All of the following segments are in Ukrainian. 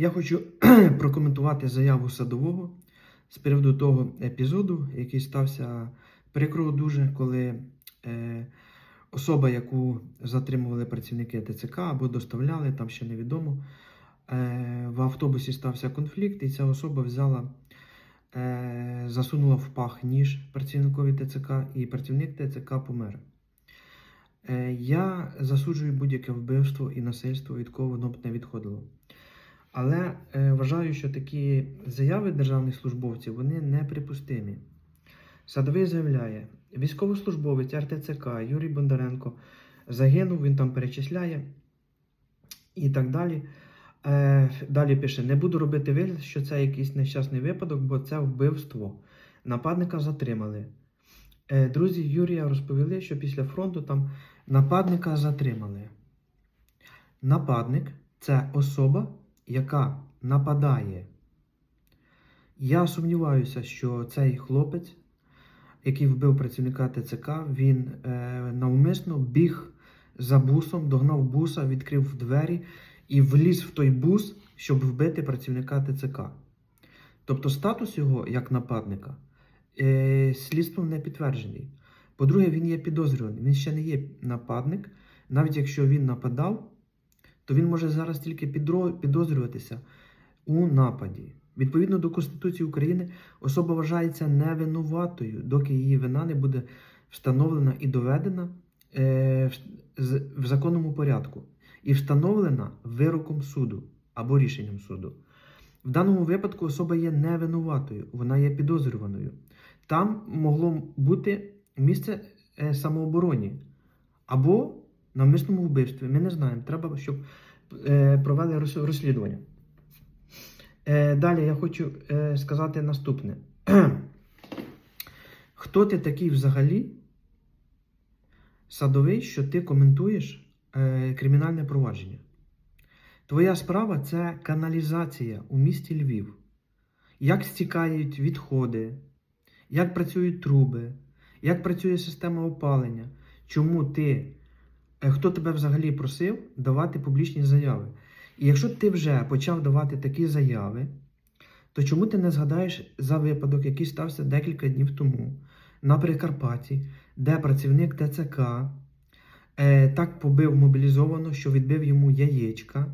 Я хочу прокоментувати заяву садового з приводу того епізоду, який стався прикро дуже, коли е, особа, яку затримували працівники ТЦК або доставляли, там ще невідомо, е, в автобусі стався конфлікт, і ця особа взяла, е, засунула в пах ніж працівникові ТЦК, і працівник ТЦК помер. Е, я засуджую будь-яке вбивство і насильство, від кого воно б не відходило. Але е, вважаю, що такі заяви державних службовців вони неприпустимі. Садовий заявляє, військовослужбовець РТЦК Юрій Бондаренко загинув, він там перечисляє і так далі. Е, далі пише: не буду робити вигляд, що це якийсь нещасний випадок, бо це вбивство. Нападника затримали. Е, друзі Юрія розповіли, що після фронту там нападника затримали. Нападник це особа, яка нападає. Я сумніваюся, що цей хлопець, який вбив працівника ТЦК, він е, навмисно біг за бусом, догнав буса, відкрив двері і вліз в той бус, щоб вбити працівника ТЦК. Тобто статус його як нападника е, слідством не підтверджений. По-друге, він є підозрюваний. Він ще не є нападник. Навіть якщо він нападав, то він може зараз тільки підозрюватися у нападі. Відповідно до Конституції України, особа вважається невинуватою, доки її вина не буде встановлена і доведена е, в, законному порядку, і встановлена вироком суду або рішенням суду. В даному випадку особа є невинуватою, вона є підозрюваною. Там могло бути місце е, самообороні або навмисному вбивстві. Ми не знаємо. Треба, щоб е, провели розслідування. Е, далі я хочу е, сказати наступне. Хто ти такий взагалі, садовий, що ти коментуєш е, кримінальне провадження? Твоя справа це каналізація у місті Львів. Як стікають відходи, як працюють труби, як працює система опалення, чому ти, хто тебе взагалі просив давати публічні заяви? І якщо ти вже почав давати такі заяви, то чому ти не згадаєш за випадок, який стався декілька днів тому на Прикарпатті, де працівник ТЦК е, так побив мобілізовано, що відбив йому яєчка,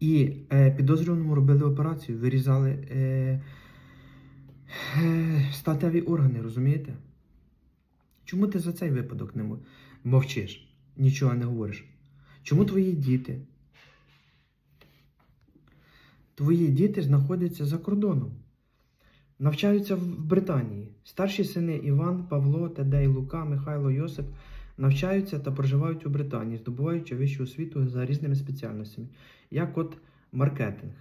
і е, підозрюваному робили операцію, вирізали е, е, статеві органи, розумієте? Чому ти за цей випадок не мовчиш, нічого не говориш? Чому твої діти? Твої діти знаходяться за кордоном, навчаються в Британії. Старші сини Іван, Павло, Тедей, Лука, Михайло, Йосип навчаються та проживають у Британії, здобуваючи вищу освіту за різними спеціальностями, як от маркетинг.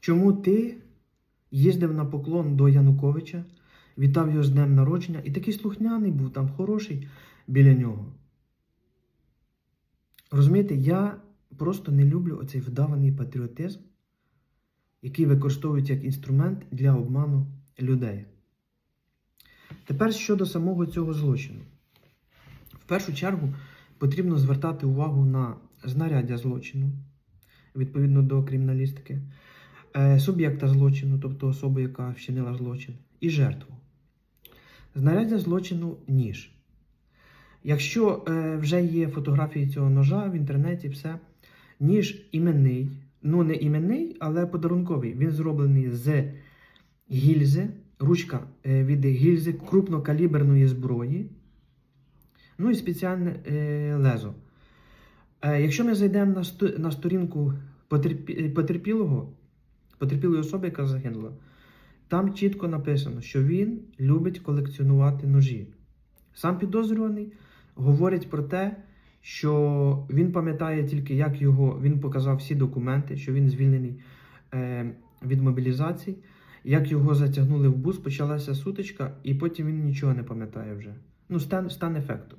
Чому ти їздив на поклон до Януковича, вітав його з днем народження і такий слухняний був там хороший біля нього? Розумієте, я просто не люблю оцей вдаваний патріотизм, який використовують як інструмент для обману людей. Тепер щодо самого цього злочину. В першу чергу потрібно звертати увагу на знаряддя злочину, відповідно до криміналістики, е, суб'єкта злочину, тобто особу, яка вчинила злочин, і жертву. Знаряддя злочину ніж. Якщо е, вже є фотографії цього ножа в інтернеті, все, ніж іменний, ну не іменний, але подарунковий. Він зроблений з гільзи, ручка е, від гільзи крупнокаліберної зброї, ну і спеціальне е, лезо. Е, якщо ми зайдемо на, сто, на сторінку потерпі, потерпілого, потерпілої особи, яка загинула, там чітко написано, що він любить колекціонувати ножі. Сам підозрюваний говорить про те, що він пам'ятає тільки, як його він показав всі документи, що він звільнений е, від мобілізації, як його затягнули в бус, почалася сутичка, і потім він нічого не пам'ятає вже. Ну, стан, стан ефекту.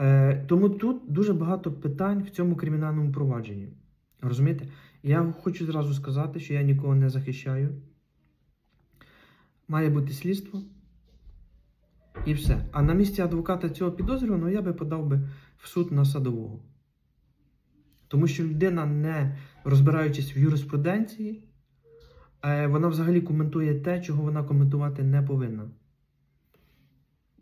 Е, тому тут дуже багато питань в цьому кримінальному провадженні. Розумієте? Я хочу зразу сказати, що я нікого не захищаю. Має бути слідство. І все. А на місці адвоката цього підозрюваного я би подав би в суд на садового. Тому що людина, не розбираючись в юриспруденції, е, вона взагалі коментує те, чого вона коментувати не повинна.